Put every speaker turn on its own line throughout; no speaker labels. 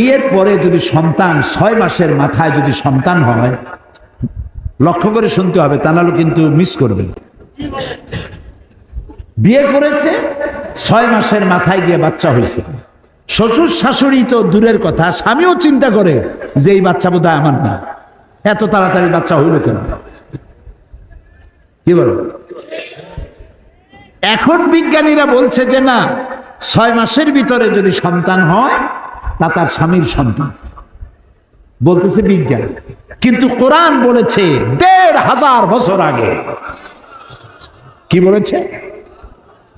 বিয়ের পরে যদি সন্তান ছয় মাসের মাথায় যদি সন্তান হয়, লক্ষ্য করে শুনতে হবে তা নাহলে কিন্তু মিস করবেন বিয়ে করেছে, ছয় মাসের মাথায় গিয়ে বাচ্চা হয়েছে। শ্বশুর শাশুড়ি তো দূরের কথা, স্বামীও চিন্তা করে যে এই বাচ্চা বোধহয় আমার না। এত তাড়াতাড়ি বাচ্চা হইল কেন? কি বল? এখন বিজ্ঞানীরা বলছে যে না, ছয় মাসের ভিতরে যদি সন্তান হয় তা তার স্বামীর সন্তান। বলতেছে বিজ্ঞান, কিন্তু কোরআন বলেছে দেড় হাজার বছর আগে। কি বলেছে?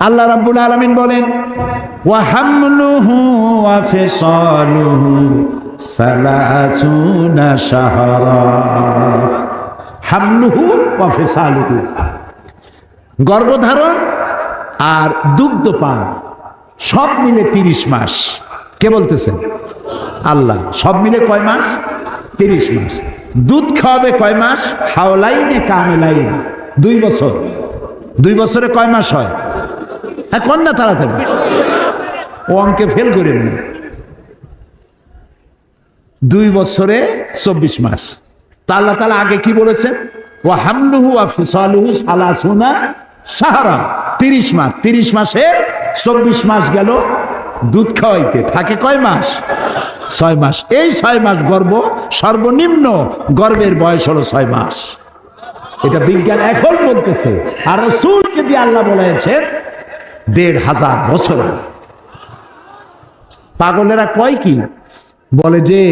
আল্লাহ রাব্বুল আলামিন বলেন, ওয়া হামলুহু ওয়া ফিসালুহু সালাসুনা শাহরা। হামলুহু ওয়া ফিসালুহু। গর্ভধারণ আর দুগ্ধপান সব মিলে তিরিশ মাস। কে বলতেছেন আল্লাহ। সব মিলে কয় মাস? তিরিশ মাস। দুধ খাওয়াবে কয় মাস? হাওলাইনে কামেলাইন দুই বছর। দুই বছরে কয় মাস হয়? হ্যাঁ কন না তাড়াতাড়ি। ও অঙ্কে ফেল করেন না। দুই বছরে চব্বিশ মাস। তা আল্লাহ তালা আগে কি বলেছেন? ও হামলুহু আফিসালুহু সালাসুনা সাহারা তিরিশ মাস। তিরিশ মাসে চব্বিশ মাস গেল। দুধ খাওয়াইতে থাকে কয় মাস? ছয় মাস। এই ছয় মাস গর্ব, সর্বনিম্ন গর্বের বয়স হলো ছয় মাস। এটা বিজ্ঞান এখন বলতেছে। আর রসুলকে দিয়ে আল্লাহ বলেছেন, দেড় হাজার বছর পাগলেরা কয় কি? বলে যে,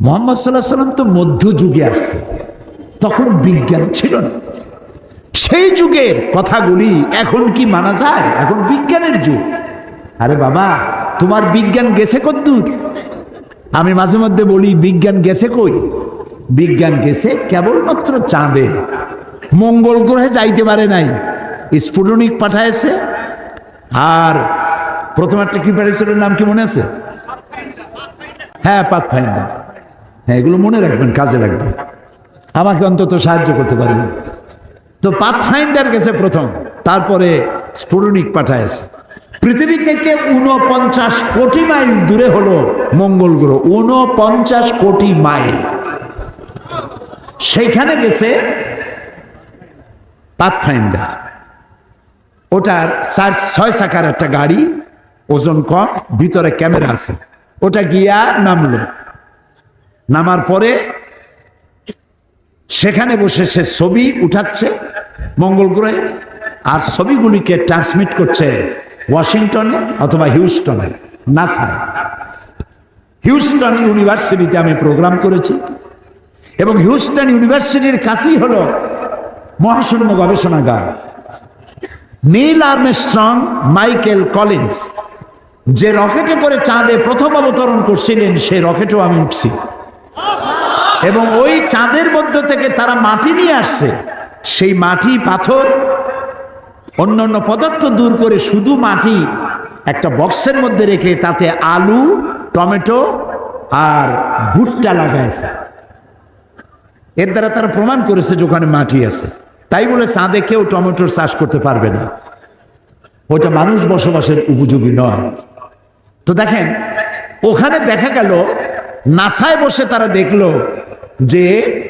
মোহাম্মদ সাল্লাহ সাল্লাম তো মধ্যযুগে আসছে। তখন বিজ্ঞান ছিল না। সেই যুগের কথাগুলি এখন কি মানা যায়? এখন বিজ্ঞানের যুগ। আরে বাবা, তোমার বিজ্ঞান গেছে কদ্দূর? আমি মাঝে মধ্যে বলি, বিজ্ঞান গেছে কই? বিজ্ঞান গেছে কেবলমাত্র চাঁদে। মঙ্গল গ্রহে যাইতে পারে নাই। স্ফুটনিক পাঠাইছে। আর প্রথম একটা কি পাঠিয়েছিল নাম কি মনে আছে? হ্যাঁ পাথ ফাইন্ডার হ্যাঁ এগুলো মনে রাখবেন, কাজে লাগবে। আমাকে অন্তত সাহায্য করতে পারবেন। তো পাথ ফাইন্ডার গেছে প্রথম, তারপরে স্ফুটনিক পাঠাইছে। পৃথিবী থেকে উনপঞ্চাশ কোটি মাইল দূরে হলো মঙ্গল গ্রহ উনপঞ্চাশ কোটি মাইল। সেইখানে গেছে পাথফাইন্ডার ওটার চার, ছয় চাকার একটা গাড়ি, ওজন কম, ভিতরে ক্যামেরা আছে। ওটা গিয়া নামলো। নামার পরে সেখানে বসে সে ছবি উঠাচ্ছে মঙ্গল গ্রহে, আর ছবিগুলিকে ট্রান্সমিট করছে ওয়াশিংটনে অথবা হিউস্টনে নাসায় হিউস্টন ইউনিভার্সিটিতে আমি প্রোগ্রাম করেছি এবং হিউস্টন ইউনিভার্সিটির কাছেই হলো মহাশূন্য গবেষণাগার। নীল আর্মস্ট্রং, মাইকেল কলিন্স যে রকেটে করে চাঁদে প্রথম অবতরণ করছিলেন সেই রকেটেও আমি উঠছি। এবং ওই চাঁদের মধ্য থেকে তারা মাটি নিয়ে আসছে। সেই মাটি পাথর অন্য অন্য পদার্থ দূর করে শুধু মাটি, একটা বক্সের মধ্যে রেখে তাতে আলু, টমেটো আর ভুট্টা লাগাইছে। এর দ্বারা তারা প্রমাণ করেছে যে ওখানে মাটি আছে। তাই বলে চাঁদে কেউ টমেটোর চাষ করতে পারবে না। ওটা মানুষ বসবাসের উপযোগী নয়। তো দেখেন, ওখানে দেখা গেল, নাসায় বসে তারা দেখল যে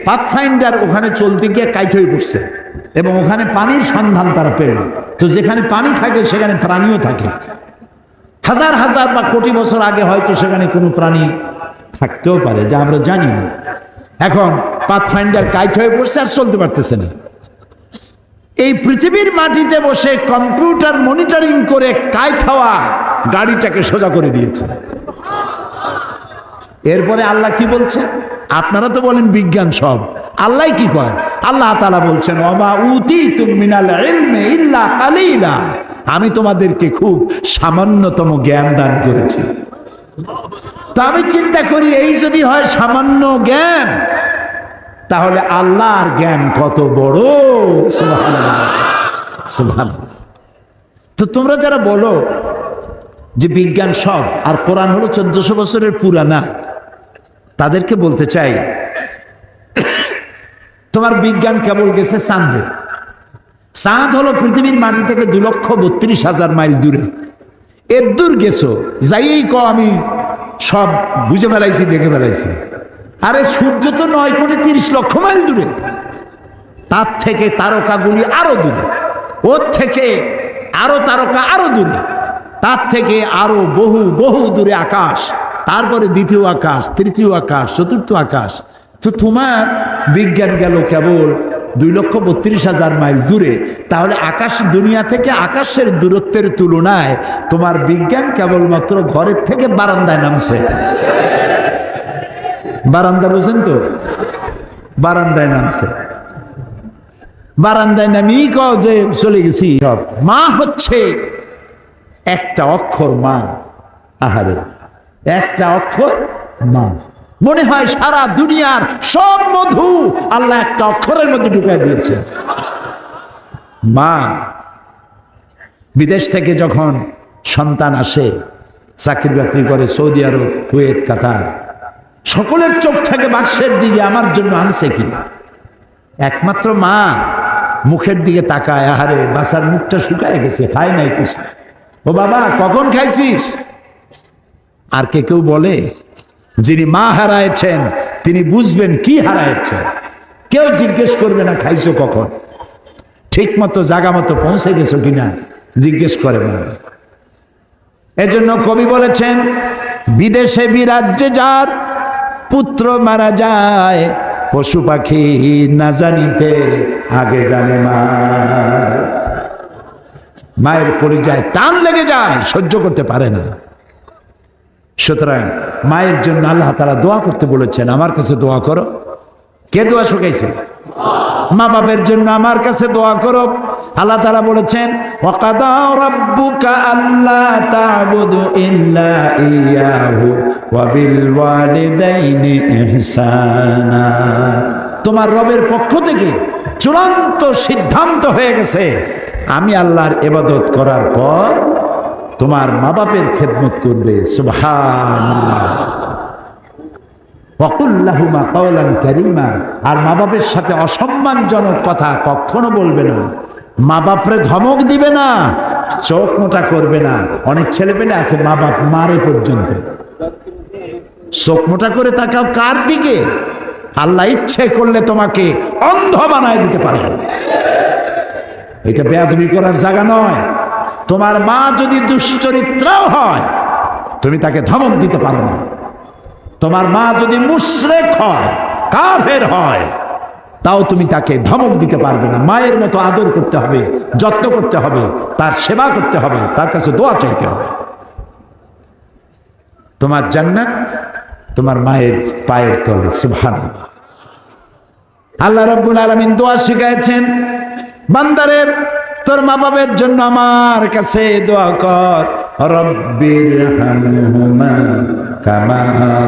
পাথফাইন্ডার ওখানে চলতে গিয়ে কাইট হয়ে পড়ছে। এবং ওখানে পানির সন্ধান তারা পেল। তো যেখানে পানি থাকে, সেখানে প্রাণীও থাকে। হাজার হাজার বা কোটি বছর আগে হয়তো সেখানে কোনো প্রাণী থাকতেও পারে, যা আমরা জানি না। এখন পাথফাইন্ডার কাইট হয়ে পড়ছে আর চলতে পারতেছে না। এই পৃথিবীর মাটিতে বসে কম্পিউটার মনিটরিং করে কাইট হওয়া গাড়িটাকে সোজা করে দিয়েছে। এরপরে আল্লাহ কি বলছে? আপনারা তো বলেন বিজ্ঞান সব। আল্লাহ কি কয়? আল্লাহ তালা বলছেন অমা উতি মিনাল ইলমে ইল্লা কালিলা। আমি তোমাদেরকে খুব সামান্যতম জ্ঞান দান করেছি। তো আমি চিন্তা করি, এই যদি হয় সামান্য জ্ঞান, তাহলে আল্লাহর জ্ঞান কত বড়। সুবহানাল্লাহ। তো তোমরা যারা বলো যে বিজ্ঞান সব, আর কোরআন হলো চোদ্দশো বছরের পুরানা তাদেরকে বলতে চাই, তোমার বিজ্ঞান কেবল গেছে চাঁদে। চাঁদ হলো পৃথিবীর মাটি থেকে দু লক্ষ বত্রিশ হাজার মাইল দূরে। এর দূর গেছো, যাইয়েই ক আমি সব বুঝে বেড়াইছি দেখে বেড়াইছি আরে সূর্য তো নয় কোটি তিরিশ লক্ষ মাইল দূরে। তার থেকে তারকাগুলি আরও দূরে। ওর থেকে আরও তারকা আরও দূরে। তার থেকে আরও বহু বহু দূরে আকাশ। তারপরে দ্বিতীয় আকাশ, তৃতীয় আকাশ, চতুর্থ আকাশ। তো তোমার বিজ্ঞান গেল কেবল দুই লক্ষ বত্রিশ হাজার মাইল দূরে। তাহলে আকাশ দুনিয়া থেকে আকাশের দূরত্বের তুলনায় তোমার বিজ্ঞান কেবলমাত্র ঘরের থেকে বারান্দায় নামছে। বারান্দা বুঝেন তো? বারান্দায় নামছে। বারান্দায় নামিয়ে কও যে চলে গেছি মা হচ্ছে একটা অক্ষর মা। আহারে। একটা অক্ষর মা। মনে হয় সারা দুনিয়ার সব মধু আল্লাহ একটা অক্ষরের মধ্যে ঢুকাই দিয়েছে। মা, বিদেশ থেকে যখন সন্তান আসে, চাকরি বাকরি করে সৌদি আরব, কুয়েত, কাতার, সকলের চোখ থাকে বাক্সের দিকে, আমার জন্য আনছে কি? একমাত্র মা মুখের দিকে তাকায়, আহারে, বাসার মুখটা শুকায় গেছে, খায় নাই কিছু? ও বাবা, কখন খাইছিস? আর কে কেউ বলে? যিনি মা হারাইছেন তিনি বুঝবেন কি হারাইছেন কেউ জিজ্ঞেস করবে না, খাইছো কখন? ঠিক মতো জাগা মতো পৌঁছে গেছো কিনা? জিজ্ঞেস করে মা। এজন্য কবি বলেছেন, বিদেশে বিরাজ্যে যার পুত্র মারা যায়, পশু পাখি না জানিতে আগে জানে মা। মায়ের পরিযায় টান লেগে যায়, সহ্য করতে পারে না। সুতরাং মায়ের জন্য আল্লাহ তারা দোয়া করতে বলেছেন, আমার কাছে দোয়া করো। কে দোয়া শুকাইছে? মা বাপের জন্য আমার কাছে দোয়া করো। আল্লাহ তারা বলেছেন তোমার রবের পক্ষ থেকে চূড়ান্ত সিদ্ধান্ত হয়ে গেছে। আমি আল্লাহর এবাদত করার পর তোমার মা বাপের খেদমত করবে কারীমা। আর মা বাপের সাথে অসম্মানজনক কথা কখনো বলবে না। মা বাপরে ধমক দিবে না, চোখ মোটা করবে না। অনেক ছেলে পেলে আছে মা বাপ মারে পর্যন্ত। চোখ মোটা করে তাকাও কার দিকে? আল্লাহ ইচ্ছে করলে তোমাকে অন্ধ বানায় দিতে পারে। এটা বেয়াদবি করার জায়গা নয়। তোমার মা যদি দুশ্চরিত্রাও হয়, তুমি তাকে ধমক দিতে পারো না। তোমার মা যদি মুশরেক হয়, কাফের হয়, তাও তুমি তাকে ধমক দিতে পারবে না। মায়ের মতো আদর করতে হবে, যত্ন করতে হবে, তার সেবা করতে হবে, তার কাছে দোয়া চাইতে হবে। তোমার জান্নাত তোমার মায়ের পায়ের তলে সুভান আল্লাহ রব্বুল আলমিন দোয়া শিখাইছেন, বান্দারে তোর মা বাবার জন্য আমার কাছে দোয়া কর। রব্বির হামহুমা কামা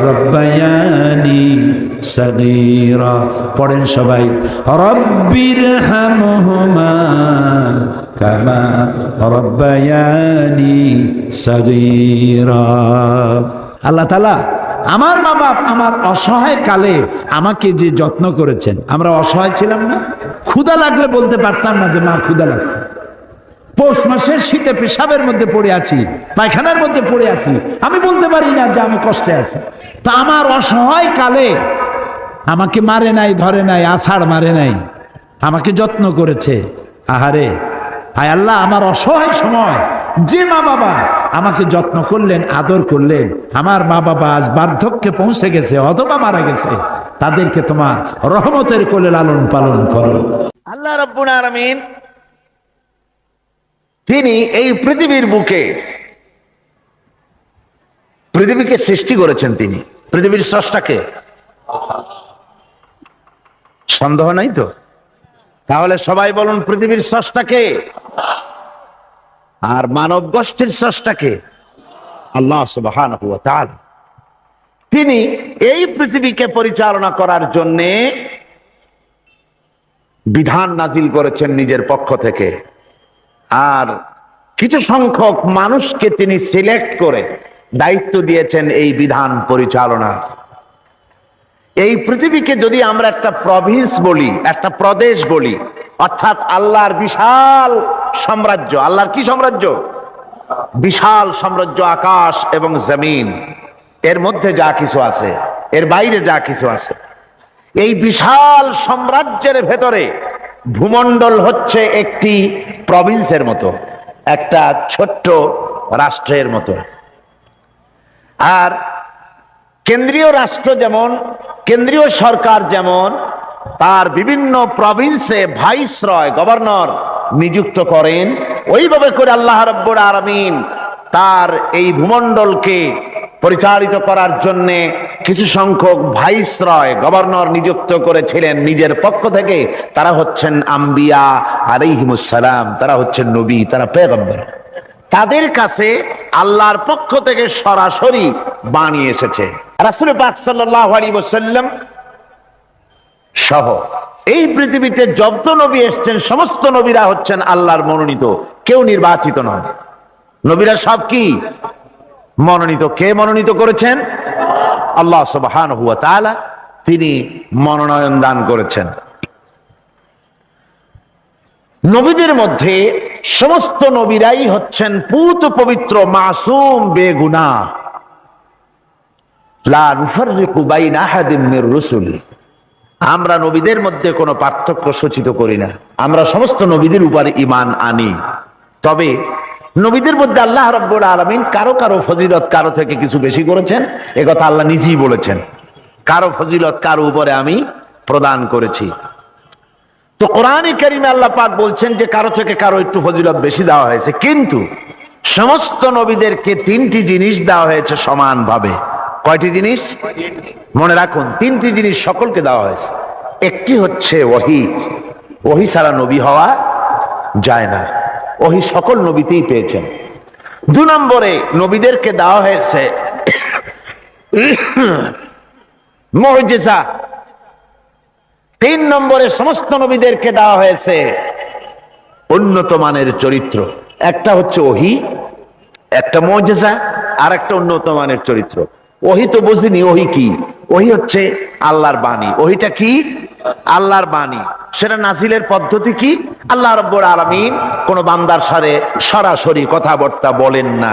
রব্বায়ানি সগীরা। পড়েন সবাই, রব্বির হামহুমা কামা রব্বায়ানি সগীরা। আল্লাহ তালা আমার মা বাপ আমার অসহায় কালে আমাকে যে যত্ন করেছেন, আমরা অসহায় ছিলাম না? ক্ষুদা লাগলে বলতে পারতাম না যে মা ক্ষুদা লাগছে। পৌষ মাসের শীতে পেশাবের মধ্যে পড়ে আছি, পায়খানার মধ্যে পড়ে আছি, আমি বলতে পারি না যে আমি কষ্টে আছি। তা আমার অসহায় কালে আমাকে মারে নাই, ধরে নাই, আষাঢ় মারে নাই, আমাকে যত্ন করেছে। আহারে আয় আল্লাহ, আমার অসহায় সময় যে মা বাবা আমাকে যত্ন করলেন, আদর করলেন, আমার মা বাবা আজ বার্ধক্যে পৌঁছে গেছে, অথবা মারা গেছে, তাদেরকে তোমার রহমতের কোলে লালন পালন করো।
আল্লাহ রব্বুল আলামিন তিনি এই পৃথিবীর বুকে পৃথিবীকে সৃষ্টি করেছেন তিনি। পৃথিবীর স্রষ্টাকে। সন্দেহ নাই তো? তাহলে সবাই বলুন, পৃথিবীর স্রষ্টাকে। আর মানব গোষ্ঠীর স্রষ্টাকে? আল্লাহ সুবহানাহু তিনি এই পৃথিবীকে পরিচালনা করার জন্যে বিধান নাজিল করেছেন নিজের পক্ষ থেকে। আর কিছু সংখ্যক মানুষকে তিনি সিলেক্ট করে দায়িত্ব দিয়েছেন এই বিধান পরিচালনা। এই পৃথিবীকে যদি আমরা একটা প্রভিন্স বলি, একটা প্রদেশ বলি, অর্থাৎ আল্লাহর বিশাল সাম্রাজ্য। আল্লাহর কি সাম্রাজ্য? বিশাল সাম্রাজ্য আকাশ এবং জমিন। এর মধ্যে যা কিছু আছে, এর বাইরে যা কিছু আছে। এই বিশাল সাম্রাজ্যের ভেতরে ভূমণ্ডল হচ্ছে একটি প্রভিন্সের মতো, একটা ছোট্ট রাষ্ট্রের মতো। আর কেন্দ্রীয় রাষ্ট্র যেমন, কেন্দ্রীয় সরকার যেমন, তার বিভিন্ন প্রভিন্সে ভাইসরয়, গভর্নর নিযুক্ত করেন, ওইভাবে করে আল্লাহ রব্বুর আরামিন তার এই ভূমণ্ডলকে পরিচালিত করার জন্য কিছু সংখ্যক ভাইসরয়, গভর্নর নিযুক্ত করেছিলেন। নিজের পক্ষ থেকে তারা হচ্ছেন আম্বিয়া আলাইহিমুসালাম তারা হচ্ছেন নবী, তারা পেগম্বর। তাদের কাছে আল্লাহর পক্ষ থেকে সরাসরি বাণী এসেছে। রাসুল পাক আলাইহি ওয়াসাল্লাম সহ। এই পৃথিবীতে যত নবী এসেছেন, সমস্ত নবীরা হচ্ছেন আল্লাহর মনোনীত। কেউ নির্বাচিত নন। নবীরা সব কি? মনোনীত। কে মনোনীত করেছেন? আল্লাহ সুবহানাহু ওয়া তাআলা তিনি মনোনয়ন দান করেছেন। নবীদের মধ্যে সমস্ত নবীরাই হচ্ছেন পুত পবিত্র মাসুম বেগুনা। লা নুফাররিকু বাইনা আহাদিন মির রুসুলি। আমরা নবীদের মধ্যে কোনো পার্থক্য সূচিত করি না। আমরা সমস্ত নবীদের উপর ইমান আনি। তবে নবীদের মধ্যে আল্লাহ রব্বুল আলমিন কারও কারও ফজিলত কারও থেকে কিছু বেশি করেছেন? এ কথা আল্লাহ নিজেই বলেছেন। কারও ফজিলত কারও উপরে আমি প্রদান করেছি। তো কোরআনে কারিমে আল্লাহ পাক বলছেন যে কারও থেকে কারও একটু ফজিলত বেশি দেওয়া হয়েছে। কিন্তু সমস্ত নবীদেরকে তিনটি জিনিস দেওয়া হয়েছে সমানভাবে। কয়টি জিনিস? মনে রাখুন, তিনটি জিনিস সকলকে দেওয়া হয়েছে। একটি হচ্ছে ওহি। ওহি সারা নবী হওয়া যায় না। ওহি সকল নবীতেই পেয়েছেন। দু নম্বরে নবীদেরকে দেওয়া হয়েছে মহজেসা তিন নম্বরে সমস্ত নবীদেরকে দেওয়া হয়েছে উন্নত মানের চরিত্র। একটা হচ্ছে ওহি, একটা মজেসা আর একটা উন্নত মানের চরিত্র। ওহি তো বুঝিনি, ওহি কি? ওহি হচ্ছে আল্লাহর বাণী। ওহিটা কি? আল্লাহর বাণী। সেটা নাজিলের পদ্ধতি কি? আল্লাহ রব্বর আলমিন কোনো বান্দার সারে সরাসরি কথাবার্তা বলেন না।